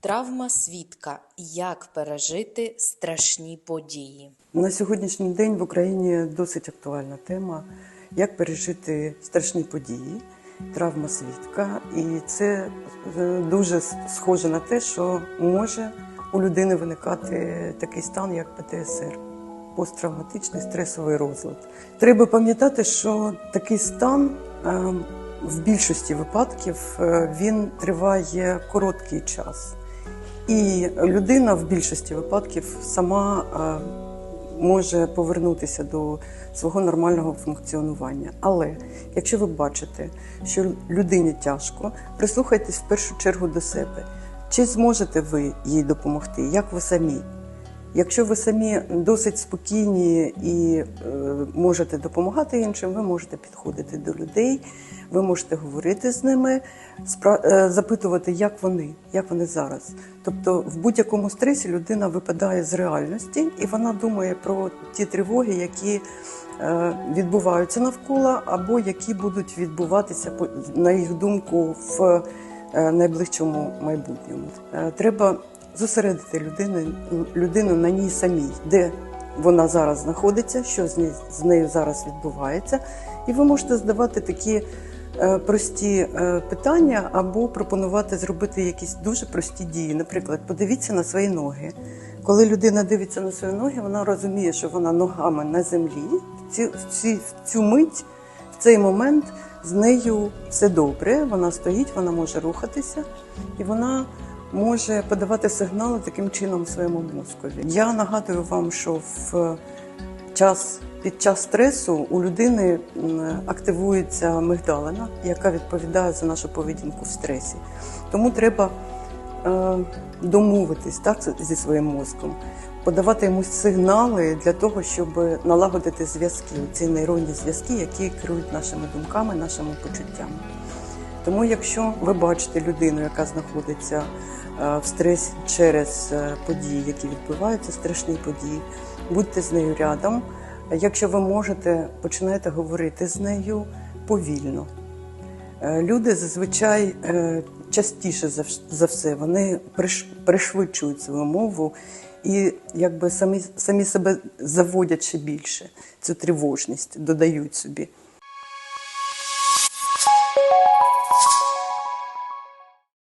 Травма свідка. Як пережити страшні події? На сьогоднішній день в Україні досить актуальна тема, як пережити страшні події, травма свідка. І це е, дуже схоже на те, що може у людини виникати такий стан, як ПТСР посттравматичний стресовий розлад. Треба пам'ятати, що такий стан е, в більшості випадків е, він триває короткий час. І людина в більшості випадків сама е, може повернутися до свого нормального функціонування. Але якщо ви бачите, що людині тяжко, прислухайтесь в першу чергу до себе. Чи зможете ви їй допомогти? Як ви самі? Якщо ви самі досить спокійні і е, можете допомагати іншим, ви можете підходити до людей, ви можете говорити з ними, е, запитувати, як вони, як вони зараз. Тобто, в будь-якому стресі людина випадає з реальності, і вона думає про ті тривоги, які е, відбуваються навколо, або які будуть відбуватися, на їх думку, в найближчому майбутньому. Треба зосередити людину, людину на ній самій, де вона зараз знаходиться, що з нею, з нею зараз відбувається, і ви можете задавати такі е, прості е, питання або пропонувати зробити якісь дуже прості дії. Наприклад, подивіться на свої ноги. Коли людина дивиться на свої ноги, вона розуміє, що вона ногами на землі. В ці, в ці, в цю мить, в цей момент з нею все добре. Вона стоїть, вона може рухатися, і вона може подавати сигнали таким чином своєму мозкові. Я нагадую вам, що в час під час стресу у людини активується мигдалина, яка відповідає за нашу поведінку в стресі. Тому треба е, домовитись так зі своїм мозком, подавати йому сигнали для того, щоб налагодити зв'язки, ці нейронні зв'язки, які керують нашими думками, нашими почуттями. Тому, якщо ви бачите людину, яка знаходиться е, в стресі через е, події, які відбуваються, страшні події, будьте з нею рядом. Якщо ви можете, починайте говорити з нею повільно. Е, Люди зазвичай частіше за все вони пришвидшують свою мову і якби самі, самі себе заводять ще більше цю тривожність, додають собі. you